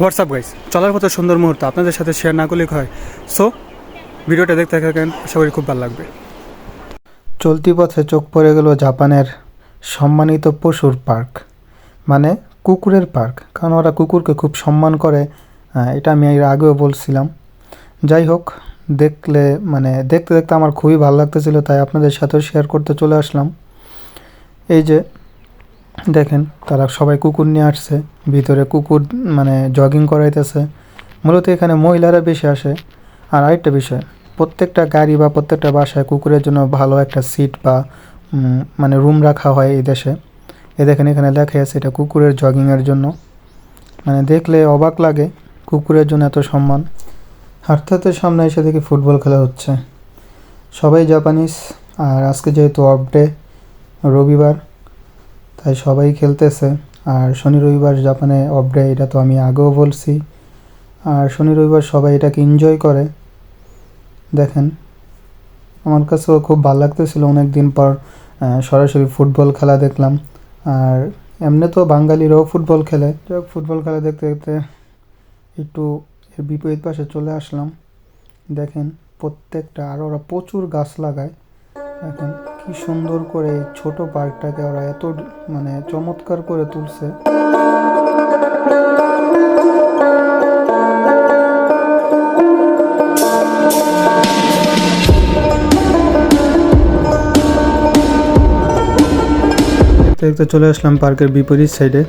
WhatsApp guys চলার পথে সুন্দর মুহূর্ত, আপনাদের সাথে শেয়ার না করলেই হয়। সো ভিডিওটা দেখতে থাকেন, আশা করি খুব ভালো লাগবে। চলতি পথে চোখ পড়ে গেল জাপানের সম্মানিত পশুর পার্ক মানে কুকুরের পার্ক, কারণ ওরা কুকুরকে খুব সম্মান করে। এটা আমি এর আগেও বলছিলাম। যাই হোক, দেখলে মানে দেখতে দেখতে আমার খুবই ভালো লাগতেছিল, তাই আপনাদের সাথেও শেয়ার করতে চলে আসলাম। এই যে দেখেন, তারা সবাই কুকুর নিয়ে আসছে, ভিতরে কুকুর মানে জগিং করাইতেছে। মূলত এখানে মহিলারা বেশি আসে। আর আরেকটা বিষয়, প্রত্যেকটা গাড়ি বা প্রত্যেকটা বাসায় কুকুরের জন্য ভালো একটা সিট বা মানে রুম রাখা হয় এই দেশে। এ দেখেন, এখানে লেখা আছে এটা কুকুরের জগিংয়ের জন্য। মানে দেখলে অবাক লাগে কুকুরের জন্য এত সম্মান। হাঁটতে সামনে এসে দেখি ফুটবল খেলা হচ্ছে। সবাই জাপানিজ, আর আজকে যেহেতু অফ ডে রবিবার তাই সবাই খেলতেছে। আর শনি, রবিবার জাপানে অফ ডে এটা তো আমি আগেও বলছি। আর শনি, রবিবার সবাই এটাকে এনজয় করে। দেখেন, আমার কাছেও খুব ভালো লাগতেছিল। অনেক দিন পর সরাসরি ফুটবল খেলা দেখলাম। আর এমনি তো বাঙালিরাও ফুটবল খেলে। যাই ফুটবল খেলা দেখতে দেখতে একটু এর বিপরীত পাশে চলে আসলাম। দেখেন, প্রত্যেকটা, আর ওরা প্রচুর গাছ লাগায়। দেখেন। কি সুন্দর করে ছোট পার্কটাকে ওরা এত মানে চমৎকার করে তুলছে। দেখতে চলে আসলাম পার্কের বিপরীত সাইডে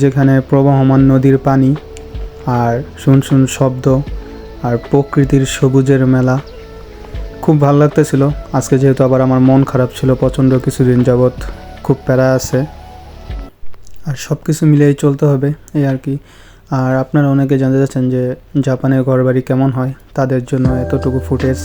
যেখানে প্রবহমান নদীর পানি আর শুন শুন শব্দ আর প্রকৃতির সবুজের মেলা। খুব ভালো লাগতেছিল। আজকে যেহেতু আবার আমার মন খারাপ ছিল, প্রচণ্ড কিছুদিন যাবৎ খুব প্যারা আছে। আর সব কিছু মিলেই চলতে হবে, এই আর কি। আর আপনারা অনেকে জানতে চাচ্ছেন যে জাপানের ঘরবাড়ি কেমন হয়, তাদের জন্য এতটুকু ফুটেজ।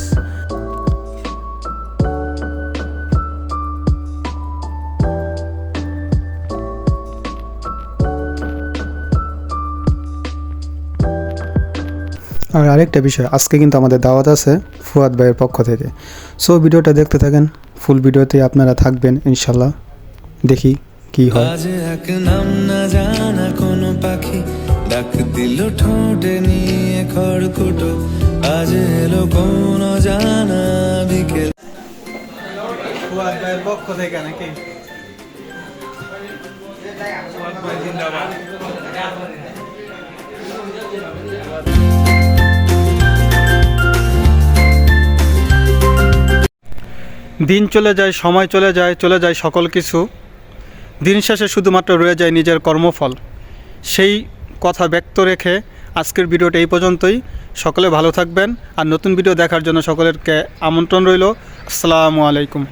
আর আরেকটা বিষয় আজকে কিন্তু আমাদের দাওয়াত আছে ফুয়াদ ভাইয়ের পক্ষ থেকে। সো ভিডিওটা দেখতে থাকেন ফুল ভিডিওতে আপনারা থাকবেন ইনশাল্লাহ দেখি কি হয়। এক নাম না জানা কোনো পাখি ডাক দিল ঠোঁটে নিয়ে খড়কুটো। আজ এলো কোন জানা বিকেল। ফুয়াদ ভাইয়ের পক্ষ থেকে নাকি? দিন চলে যায়, সময় চলে যায় চলে যায় সকল কিছু। দিন শেষে শুধুমাত্র রয়ে যায় নিজের কর্মফল। সেই কথা ব্যক্ত রেখে আজকের ভিডিওটা এই পর্যন্তই। সকলে ভালো থাকবেন। আর নতুন ভিডিও দেখার জন্য সকলেরকে আমন্ত্রণ রইল। আসসালামু আলাইকুম।